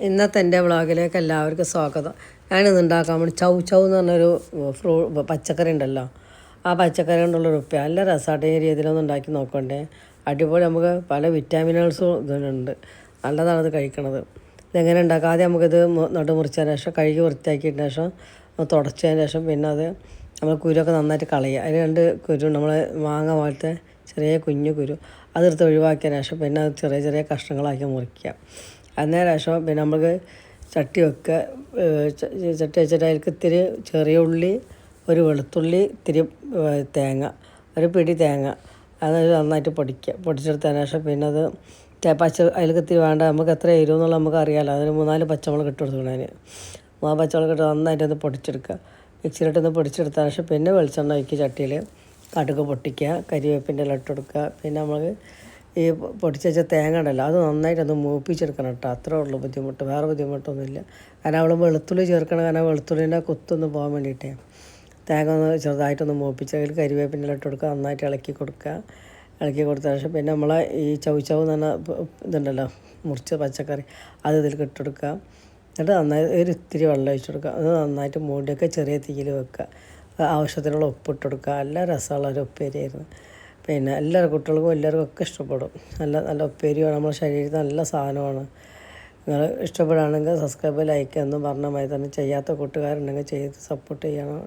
ഇന്നത്തെ എന്റെ വ്ളോഗിലേക്ക് എല്ലാവർക്കും സ്വാഗതം. ഞാനിന്ന് ഉണ്ടാക്കാൻ വേണ്ടി ചൗ ചൗ എന്ന് പറഞ്ഞൊരു ഫ്രൂ പച്ചക്കറി ഉണ്ടല്ലോ. ആ പച്ചക്കറി കൊണ്ടുള്ളൊരു ഉപ്പ നല്ല രസമായിട്ട് ഈ രീതിയിലൊന്നും ഉണ്ടാക്കി നോക്കണ്ടേ. അടിപൊളി. നമുക്ക് പല വിറ്റാമിനുകൾസും ഇതിനുണ്ട് നല്ലതാണ് ഇത് കഴിക്കണത്. ഇതെങ്ങനെ ഉണ്ടാക്കുക ആദ്യം നമുക്കിത് മു- നടു മുറിച്ചതിന് ശേഷം കഴുകി വൃത്തിയാക്കിയതിന് ശേഷം തുടച്ചതിന് ശേഷം പിന്നെ അത് നമ്മൾ കുരുവൊക്കെ നന്നായിട്ട് കളയുക. അതിന് രണ്ട് കുരു നമ്മൾ മാങ്ങ പോലത്തെ ചെറിയ കുഞ്ഞു കുരു അതെടുത്ത് ഒഴിവാക്കിയതിന് ശേഷം പിന്നെ അത് ചെറിയ ചെറിയ കഷ്ണങ്ങളാക്കി മുറിക്കുക. അന്നേരം പിന്നെ നമുക്ക് ചട്ടി വെക്കുക ചട്ടി വെച്ചിട്ട് ഇത്തിരി ചെറിയ ഉള്ളി ഒരു വെളുത്തുള്ളി ഇത്തിരി തേങ്ങ ഒരു പിടി തേങ്ങ അത് നന്നായിട്ട് പൊടിക്കുക പൊടിച്ചെടുത്തതിന് ശേഷം പിന്നെ അത് പച്ച അതിലേക്ക് ഇത്തിരി വേണ്ട നമുക്ക് എത്ര എരിവ് എന്നുള്ളത് നമുക്ക് അറിയാമല്ലോ അതിന് മൂന്നാൽ പച്ചമുളക് ഇട്ട് കൊടുക്കണം അതിന്. മൂന്നാൽ പച്ചമുളക് ഇട്ട് നന്നായിട്ട് ഒന്ന് പൊടിച്ചെടുക്കുക. മിക്സിയിലിട്ട് ഒന്ന് പൊടിച്ചെടുത്തതിന് ശേഷം പിന്നെ വെളിച്ചെണ്ണ ഒഴിക്കുക ചട്ടിയിൽ കടുക് പൊട്ടിക്കുക കരിവേപ്പിന്റെ ഇല ഇട്ട് കൊടുക്കുക പിന്നെ നമ്മൾ ഈ പൊടിച്ച് തേങ്ങ ഉണ്ടല്ലോ അത് നന്നായിട്ടൊന്ന് മൂപ്പിച്ചെടുക്കണം കേട്ടോ. അത്രേ ഉള്ളൂ ബുദ്ധിമുട്ട് വേറെ ബുദ്ധിമുട്ടൊന്നുമില്ല. കാരണം അവൾ വെളുത്തുള്ളി ചേർക്കണം കാരണം വെളുത്തുള്ളിന്റെ കുത്തൊന്ന് പോകാൻ വേണ്ടിയിട്ടേ. തേങ്ങ ഒന്ന് ചെറുതായിട്ടൊന്ന് മൂപ്പിച്ച് അതിൽ കരിവേപ്പിന്റെ ഇട്ട് കൊടുക്കുക നന്നായിട്ട് ഇളക്കി കൊടുക്കുക. ഇളക്കി കൊടുത്ത ശേഷം പിന്നെ നമ്മൾ ഈ ചൗച്ചവ് എന്ന് പറഞ്ഞ ഇതുണ്ടല്ലോ മുറിച്ച പച്ചക്കറി അത് ഇതിൽ ഇട്ടുകൊടുക്കുക എന്നിട്ട് നന്നായി ഒരു ഇത്തിരി വെള്ളം ഒഴിച്ചു കൊടുക്കുക. അത് നന്നായിട്ട് മൂടിയൊക്കെ ചെറിയ തീയിൽ വെക്കുക. ആവശ്യത്തിനുള്ള ഉപ്പിട്ട് കൊടുക്കുക. നല്ല രസമുള്ള ഒരു ഉപ്പേരിയായിരുന്നു. പിന്നെ എല്ലാവരും കുട്ടികൾക്കും എല്ലാവർക്കും ഒക്കെ ഇഷ്ടപ്പെടും. നല്ല നല്ല ഉപ്പേരിയാണ് നമ്മുടെ ശരീരത്തിന് നല്ല സാധനമാണ്. നിങ്ങൾ ഇഷ്ടപ്പെടുകയാണെങ്കിൽ സബ്സ്ക്രൈബ് ലൈക്ക് എന്നും പറഞ്ഞ മാതിരി തന്നെ ചെയ്യാത്ത കൂട്ടുകാരുണ്ടെങ്കിൽ ചെയ്ത് സപ്പോർട്ട് ചെയ്യണം.